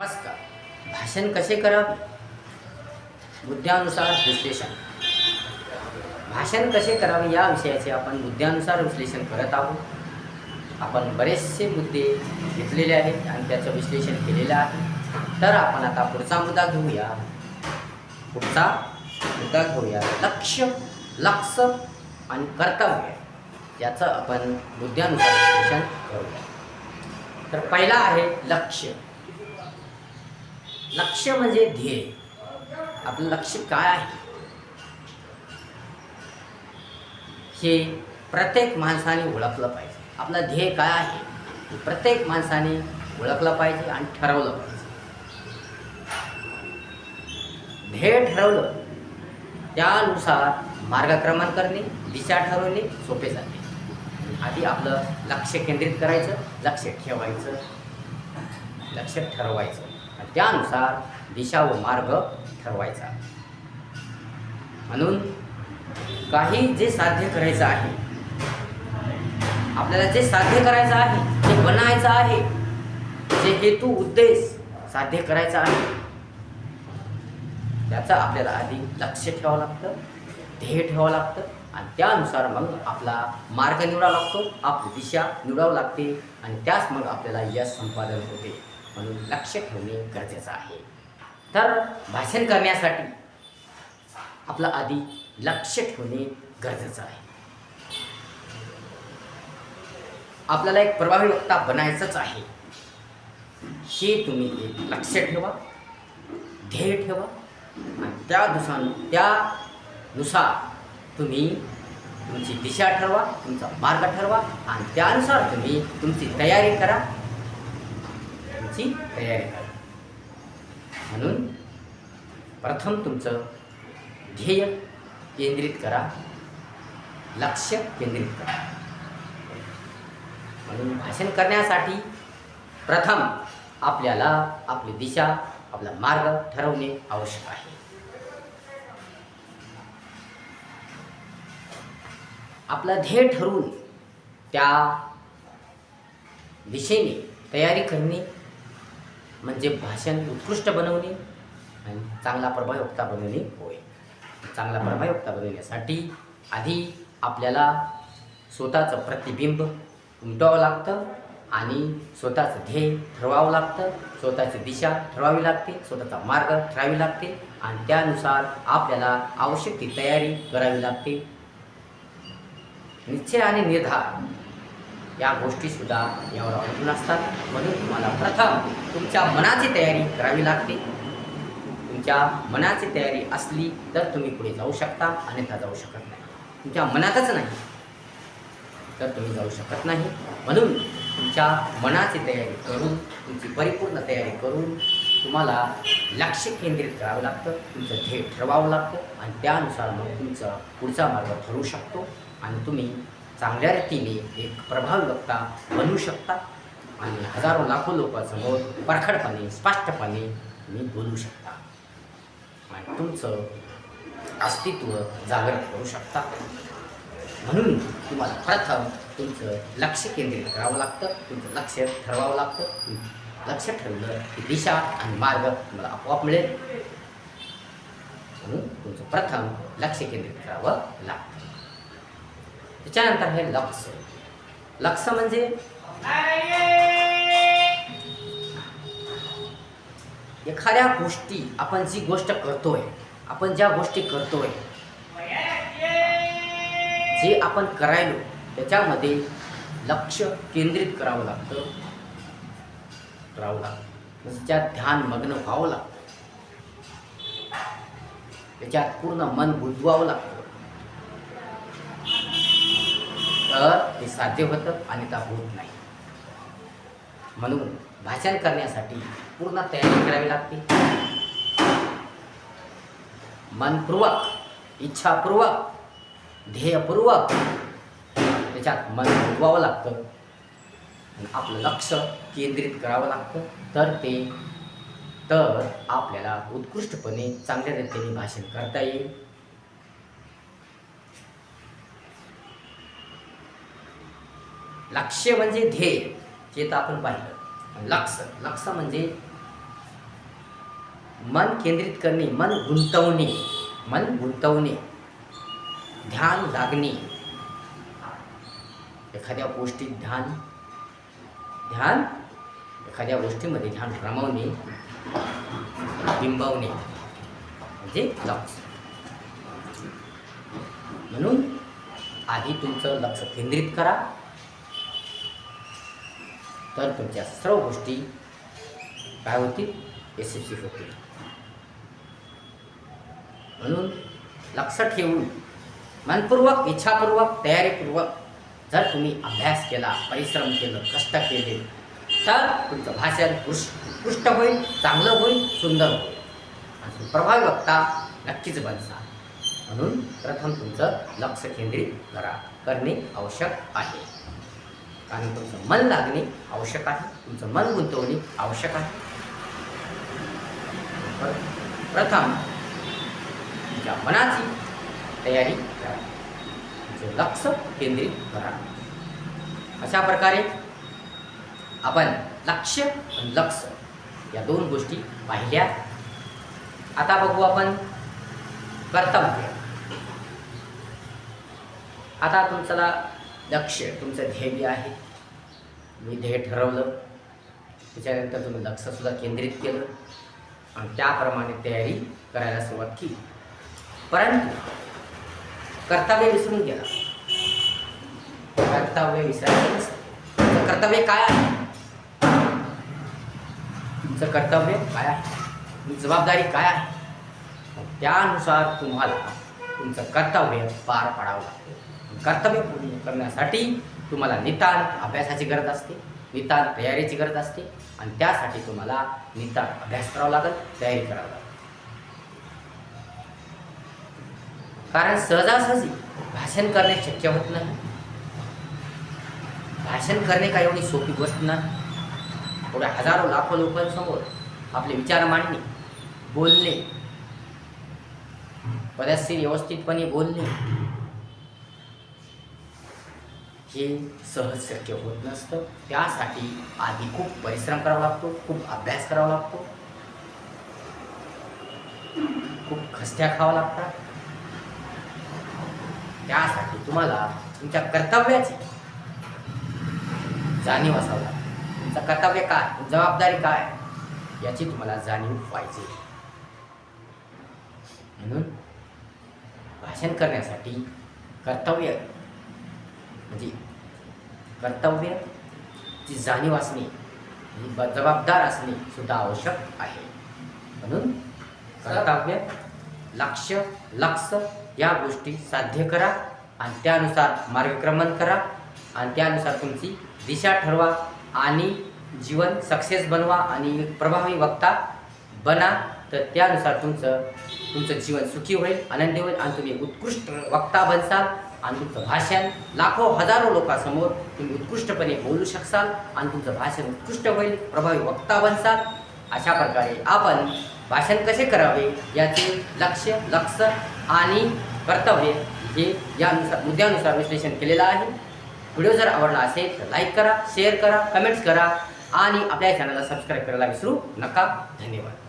नमस्कार. भाषण कसे करावे? मुद्द्यानुसार विश्लेषण. भाषण कसे करावे या विषयाचे आपण मुद्द्यानुसार विश्लेषण करत आहोत. आपण बरेचसे मुद्दे घेतलेले आहेत आणि त्याचं विश्लेषण केलेलं आहे. तर आपण आता पुढचा मुद्दा घेऊया. पुढचा मुद्दा घेऊया. लक्ष लक्ष आणि कर्तव्य. याचं आपण मुद्द्यानुसार विश्लेषण करूया. तर पहिला आहे लक्ष्य. लक्ष्य म्हणजे ध्येय. आपलं लक्ष काय आहे? हे प्रत्येक माणसाने ओळखलं पाहिजे. आपलं ध्येय काय आहे? प्रत्येक माणसाने ओळखलं पाहिजे आणि ठरवलं पाहिजे. ध्येय ठरवलं त्यानुसार मार्गक्रमण करणे दिशा ठरवणे सोपे जाते आधी आपलं लक्ष केंद्रित करायचं लक्ष ठेवायचं लक्ष ठरवायचं. त्यानुसार दिशा व मार्ग ठरवायचा. म्हणून काही जे साध्य करायचं आहे आपल्याला जे साध्य करायचं आहे जे बनायचं आहे जे हेतू उद्देश साध्य करायचा आहे त्याचं आपल्याला आधी लक्ष ठेवावं लागतं ध्येय ठेवावं लागतं आणि त्यानुसार मग आपला मार्ग निवडावा लागतो आपली दिशा निवडावं लागते आणि त्यास मग आपल्याला यश संपादन होते. म्हणून लक्ष ठेवणे गरजेचं आहे. तर भाषण करण्यासाठी आपलं आधी लक्ष ठेवणे गरजेचं आहे. आपल्याला एक प्रभावी वक्ता बनायचंच आहे. हे तुम्ही एक लक्ष ठेवा ध्येय ठेवा आणि त्यानुसार त्यानुसार तुम्ही तुमची दिशा ठरवा तुमचा मार्ग ठरवा आणि त्यानुसार तुम्ही तुमची तयारी करा. करण्याची तयारी करा. म्हणून प्रथम तुमचं ध्येय केंद्रित करा. लक्ष केंद्रित करा. म्हणून भाषण करण्यासाठी प्रथम आपल्याला आपली दिशा आपला मार्ग ठरवणे आवश्यक आहे. आपला ध्येय ठरवून त्या दिशेने तयारी करणे म्हणजे भाषण उत्कृष्ट बनवणे आणि चांगला प्रभावी वक्ता बनवणे होय. चांगला प्रभावी वक्ता बनवण्यासाठी आधी आपल्याला स्वतःचं प्रतिबिंब उमटवावं लागतं आणि स्वतःचं ध्येय ठरवावं लागतं. स्वतःची दिशा ठरवावी लागते स्वतःचा मार्ग ठरावी लागते आणि त्यानुसार आपल्याला आवश्यक ती तयारी करावी लागते. निश्चय आणि निर्धार या गोष्टीसुद्धा यावर अवलंबून असतात. म्हणून तुम्हाला प्रथम तुमच्या मनाची तयारी करावी लागते. तुमच्या मनाची तयारी असली तर तुम्ही पुढे जाऊ शकता अन्यथा जाऊ शकत नाही? तुमच्या मनातच नाही. तर तुम्ही जाऊ शकत नाही. म्हणून तुमच्या मनाची तयारी करून तुमची परिपूर्ण तयारी करून तुम्हाला लक्ष केंद्रित करावं लागतं तुमचं ध्येय ठरवावं लागतं आणि त्यानुसार मग तुमचा पुढचा मार्ग ठरू शकतो आणि तुम्ही चांगल्या रीतीने एक प्रभावी वक्ता बनवू शकता. आणि हजारो लाखो लोकांसमोर परखडपणे स्पष्टपणे तुम्ही बोलू शकता. आणि तुमचं अस्तित्व जागृत करू शकता. म्हणून तुम्हाला प्रथम तुमचं लक्ष केंद्रित करावं लागतं तुमचं लक्ष ठरवावं लागतं. लक्ष ठेवलं की दिशा आणि मार्ग तुम्हाला आपोआप मिळेल. म्हणून तुमचं प्रथम लक्ष केंद्रित करावं लागतं. त्याच्यानंतर हे लक्ष. लक्ष म्हणजे? एखाद्या गोष्टी आपण जी गोष्ट करतोय आपण ज्या गोष्टी करतोय जे आपण करायलो त्याच्यामध्ये लक्ष केंद्रित करावं लागतं. करावं लागतं. त्याच्यात ध्यान मग्न व्हावं लागतं. त्याच्यात पूर्ण मन बुजवावं लागतं. तर ते साध्य होतं आणि त्या होत नाही. म्हणून भाषण करण्यासाठी पूर्ण तयारी करावी लागते. मनपूर्वक इच्छापूर्वक ध्येयपूर्वक त्याच्यात मन बुडवावं लागतं. आपलं लक्ष केंद्रित करावं लागतं. तर ते तर आपल्याला उत्कृष्टपणे चांगल्या रीतीने भाषण करता येईल. लक्ष्य म्हणजे ध्येय जे तर आपण पाहिलं. लक्ष लक्ष म्हणजे मन केंद्रित करणे मन गुंतवणे मन गुंतवणे ध्यान लागणे. एखाद्या गोष्टीत ध्यान ध्यान एखाद्या गोष्टीमध्ये ध्यान रमवणे बिंबवणे म्हणजे लक्ष. म्हणून आधी तुमचं लक्ष केंद्रित करा. तर तुमच्या सर्व गोष्टी काय होतील यशस्वी होतील. म्हणून लक्ष ठेवून मनपूर्वक इच्छापूर्वक तयारीपूर्वक जर तुम्ही अभ्यास केला परिश्रम केलं कष्ट केले तर तुमचं भाषण उत्कृष्ट उत्कृष्ट होईल चांगलं होईल सुंदर होईल. आणि प्रभावी वक्ता नक्कीच बनसा म्हणून प्रथम तुमचं लक्ष केंद्रित करा. करणे आवश्यक आहे. कारण तुमचं मन लागणे आवश्यक आहे तुमचं मन गुंतवणे आवश्यक आहे. प्रथम तुमच्या मनाची तयारी करा. तुमचं लक्ष केंद्रित करा. अशा प्रकारे आपण लक्ष आणि लक्ष या दोन गोष्टी पाहिल्या. आता बघू आपण कर्तव्य. आता तुमचं लक्ष तुमचं ध्येय आहे. मी ध्येय ठरवलं. त्याच्यानंतर तुम्ही लक्षसुद्धा केंद्रित केलं. आणि त्याप्रमाणे तयारी करायला सुरुवात केली. परंतु कर्तव्य विसरून गेला. कर्तव्य विसरायचं नसतं. कर्तव्य काय आहे? तुमचं कर्तव्य काय आहे? तुमची जबाबदारी काय आहे? त्यानुसार तुम्हाला तुमचं कर्तव्य पार पाडावं लागतं. कर्तव्य पूर्ण करण्यासाठी तुम्हाला नितान अभ्यासाची गरज असते नितान तयारीची गरज असते आणि त्यासाठी तुम्हाला नितान अभ्यास करावा लागेल तयारी करावी लागेल. कारण सहजासहजी भाषण करणे शक्य होत नाही. भाषण करणे काय एवढी सोपी गोष्ट नाही थोड्या हजारो लाखो लोकांसमोर आपले विचार मांडणे बोलणे बऱ्याचशी व्यवस्थितपणे बोलणे हे सहज शक्य होत नसतं. त्यासाठी आधी खूप परिश्रम करावा लागतो खूप अभ्यास करावा लागतो. खूप खस्त्या खावा लागतात. त्यासाठी तुम्हाला तुमच्या कर्तव्याची जाणीव असावं लागते. तुमचं कर्तव्य काय? जबाबदारी काय? याची तुम्हाला जाणीव पाहिजे म्हणून भाषण करण्यासाठी कर्तव्य म्हणजे कर्तव्याची जाणीव असणे ब- जबाबदार असणे सुद्धा आवश्यक आहे. म्हणून कर्तव्य लक्ष लक्ष या गोष्टी साध्य करा आणि त्यानुसार मार्गक्रमण करा आणि त्यानुसार तुमची दिशा ठरवा आणि जीवन सक्सेस बनवा आणि एक प्रभावी वक्ता बना. तर त्यानुसार तुमचं तुमचं जीवन सुखी होईल आनंदी होईल आणि तुम्ही उत्कृष्ट वक्ता बनसाल. आणि तुमचं भाषण लाखो हजारो लोकांसमोर तुम्ही उत्कृष्टपणे बोलू शकसाल आणि तुमचं भाषण उत्कृष्ट होईल प्रभावी वक्ता बनसाल. अशा प्रकारे आपण भाषण कसे करावे याचे लक्ष लक्ष आणि कर्तव्य हे यानुसार मुद्द्यानुसार विश्लेषण केलेलं आहे. व्हिडिओ जर आवडला असेल तर लाईक करा शेअर करा कमेंट्स करा आणि आपल्या चॅनलला सबस्क्राईब करायला विसरू नका. धन्यवाद.